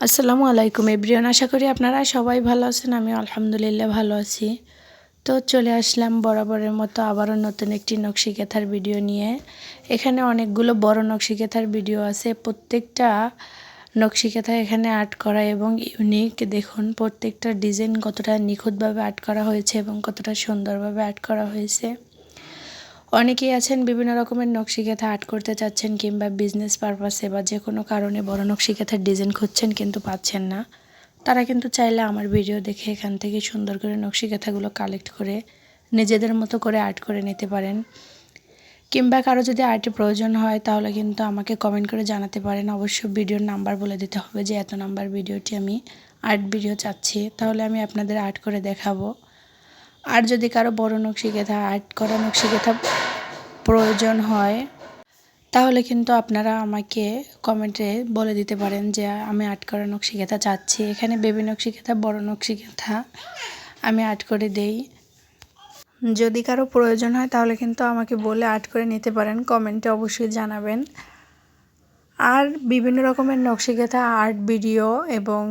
আসসালামু আলাইকুম এব্রিয়ন আশা করি আপনারা সবাই ভালো আছেন আমি আলহামদুলিল্লাহ ভালো আছি। তো চলে আসলাম বরাবরের মতো আবারও নতুন একটি নকশিকেথার ভিডিও নিয়ে। এখানে অনেকগুলো বড় নকশিকেথার ভিডিও আছে, প্রত্যেকটা নকশিকেথা এখানে আর্ট করা এবং ইউনিক। দেখুন, প্রত্যেকটা ডিজাইন কতটা নিখুঁতভাবে আর্ট করা হয়েছে এবং কতটা সুন্দরভাবে আর্ট করা হয়েছে। অনেকেই আছেন বিভিন্ন রকমের নকশিকাথা আর্ট করতে চাচ্ছেন কিংবা বিজনেস পারপাসে বা যে কোনো কারণে বড় নকশিকাথার ডিজাইন খুঁজছেন কিন্তু পাচ্ছেন না। তারা কিন্তু চাইলে আমার ভিডিও দেখে এখান থেকে সুন্দর করে নকশিকাথাগুলো কালেক্ট করে নিজেদের মতো করে আর্ট করে নিতে পারেন। কিংবা কারও যদি আর্টের প্রয়োজন হয় তাহলে কিন্তু আমাকে কমেন্ট করে জানাতে পারেন। অবশ্য ভিডিওর নাম্বার বলে দিতে হবে যে এত নাম্বার ভিডিওটি আমি আর্ট ভিডিও চাচ্ছি। তাহলে আমি আপনাদের আর্ট করে দেখাবো। আর যদি কারও বড় নকশিকাথা আর্ট করা নকশি নকশিকাথা প্রয়োজন হয়, তাহলে কিন্তু আপনারা আমাকে কমেন্টে বলে দিতে পারেন যে আমি আর্ট করা নকশি নকশিকাথা চাচ্ছি। এখানে বেবি নকশি নকশিকাথা বড় নকশি নকশিকাথা আমি আর্ট করে দেই। যদি কারও প্রয়োজন হয়, তাহলে কিন্তু আমাকে বলে আর্ট করে নিতে পারেন, কমেন্টে অবশ্যই জানাবেন। আর বিভিন্ন রকমের নকশি নকশিকাথা আর্ট ভিডিও এবং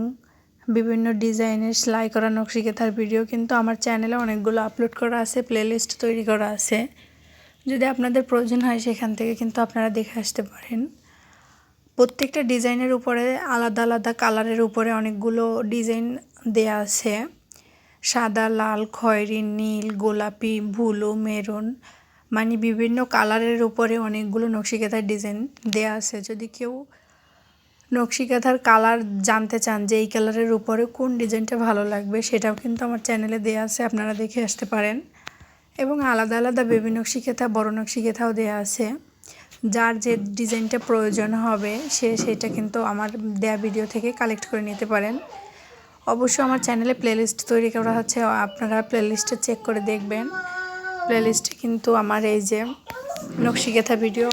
বিভিন্ন ডিজাইনের সেলাই করা নকশিকাথার ভিডিও, কিন্তু আমার চ্যানেলে অনেকগুলো আপলোড করা আছে প্লেলিস্ট তৈরি করা আছে। যদি আপনাদের প্রয়োজন হয় সেখান থেকে কিন্তু আপনারা দেখে আসতে পারেন। প্রত্যেকটা ডিজাইনের উপরে আলাদা আলাদা কালারের উপরে অনেকগুলো ডিজাইন দেয়া আছে। সাদা, লাল, খয়েরি, নীল, গোলাপি, ভুলো, মেরুন মানে বিভিন্ন কালারের উপরে অনেকগুলো নকশিকাথার ডিজাইন দেয়া আছে। যদি কেউ নকশিকাথার কালার জানতে চান যে এই কালারের উপরে কোন ডিজাইনটা ভালো লাগবে, সেটাও কিন্তু আমার চ্যানেলে দেওয়া আছে, আপনারা দেখে আসতে পারেন। এবং আলাদা আলাদা বেবি নকশিকাথা, বড় নকশিকাথাও দেওয়া আছে। যার যে ডিজাইনটা প্রয়োজন হবে, সে সেটা কিন্তু আমার দেয়া ভিডিও থেকে কালেক্ট করে নিতে পারেন। অবশ্য আমার চ্যানেলে প্লেলিস্ট তৈরি করা হচ্ছে, আপনারা প্লেলিস্টে চেক করে দেখবেন। প্লেলিস্টে কিন্তু আমার এই যে নকশিকাথা ভিডিও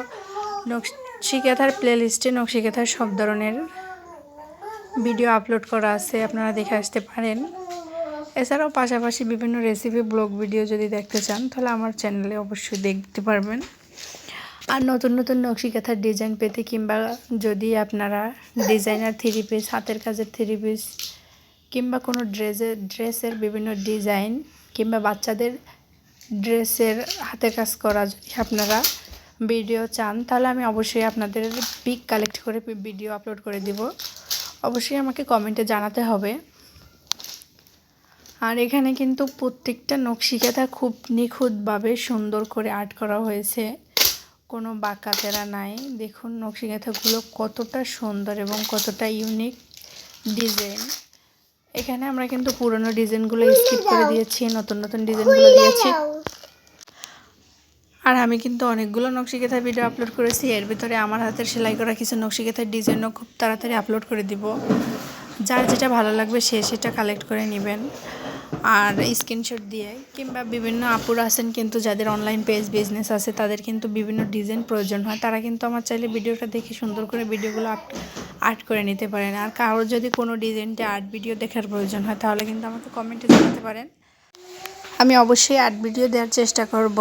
নকশিকাথার প্লেলিস্টে নকশিকাথার সব ধরনের ভিডিও আপলোড করা আছে, আপনারা দেখে আসতে পারেন। এছাড়াও পাশাপাশি বিভিন্ন রেসিপি ব্লগ ভিডিও যদি দেখতে চান, তাহলে আমার চ্যানেলে অবশ্যই দেখতে পারবেন। আর নতুন নতুন নকশিকাথার ডিজাইন পেতে কিংবা যদি আপনারা ডিজাইনার থ্রি পিস হাতের কাজের থ্রি পিস কিংবা কোনো ড্রেসের ড্রেসের বিভিন্ন ডিজাইন কিংবা বাচ্চাদের ড্রেসের হাতের কাজ করা যদি আপনারা ভিডিও চান তাহলে আমি অবশ্যই আপনাদের পিক কালেক্ট করে ভিডিও আপলোড করে দিব। অবশ্যই আমাকে কমেন্টে জানাতে হবে। আর এখানে কিন্তু প্রত্যেকটা নকশিকাথা খুব নিখুঁতভাবে সুন্দর করে আর্ট করা হয়েছে। কোনো বাঁকাতেরা নাই। দেখুন নকশিকাথাগুলো কতটা সুন্দর এবং কতটা ইউনিক ডিজাইন এখানে আমরা কিন্তু পুরনো ডিজাইনগুলো স্কিপ করে দিয়েছি নতুন নতুন ডিজাইনগুলো দিয়েছি। আর আমি কিন্তু অনেকগুলো নকশিকাথার ভিডিও আপলোড করেছি। এর ভিতরে আমার হাতের সেলাই করা কিছু নকশিকাথার ডিজাইনও খুব তাড়াতাড়ি আপলোড করে দিব। যার যেটা ভালো লাগবে সে সেটা কালেক্ট করে নেবেন। আর স্ক্রিনশট দিয়ে, কিংবা বিভিন্ন আপুর আছেন কিন্তু যাদের অনলাইন পেজ বিজনেস আছে, তাদের কিন্তু বিভিন্ন ডিজাইন প্রয়োজন হয়। তারা কিন্তু আমার চাইলে ভিডিওটা দেখে সুন্দর করে ভিডিওগুলো আর্ট করে নিতে পারেন। আর কারোর যদি কোনো ডিজাইনটা আর্ট ভিডিও দেখার প্রয়োজন হয়, তাহলে কিন্তু আমাকে কমেন্টে জানাতে পারেন। আমি অবশ্যই আর্ট ভিডিও দেওয়ার চেষ্টা করব।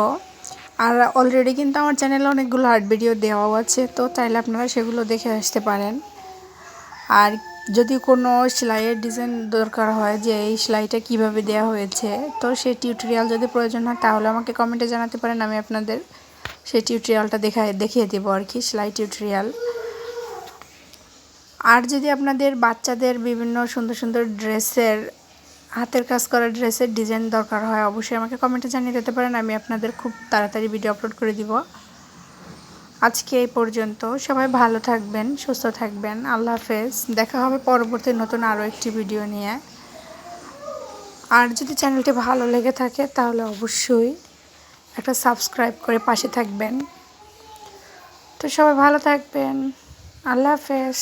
আর অলরেডি কিন্তু আমার চ্যানেলে অনেকগুলো আর্ট ভিডিও দেওয়াও আছে, তো চাইলে আপনারা সেগুলো দেখে আসতে পারেন। আর যদি কোনো সেলাইয়ের ডিজাইন দরকার হয় যে এই সেলাইটা কীভাবে দেওয়া হয়েছে, তো সেই টিউটোরিয়াল যদি প্রয়োজন হয় তাহলে আমাকে কমেন্টে জানাতে পারেন, আমি আপনাদের সেই টিউটোরিয়ালটা দেখা, দেখিয়ে দেবো আর কি, সেলাই টিউটোরিয়াল আর যদি আপনাদের বাচ্চাদের বিভিন্ন সুন্দর সুন্দর ড্রেসের হাতের কাজ করা ড্রেসের ডিজাইন দরকার হয়, অবশ্যই আমাকে কমেন্টে জানিয়ে দিতে পারেন, আমি আপনাদের খুব তাড়াতাড়ি ভিডিও আপলোড করে দিব। আজকে এই পর্যন্ত, সবাই ভালো থাকবেন, সুস্থ থাকবেন, আল্লাহ হাফেজ। দেখা হবে পরবর্তী নতুন আরও একটি ভিডিও নিয়ে। আর যদি চ্যানেলটি ভালো লেগে থাকে, তাহলে অবশ্যই একটা সাবস্ক্রাইব করে পাশে থাকবেন। তো সবাই ভালো থাকবেন, আল্লাহ হাফেজ।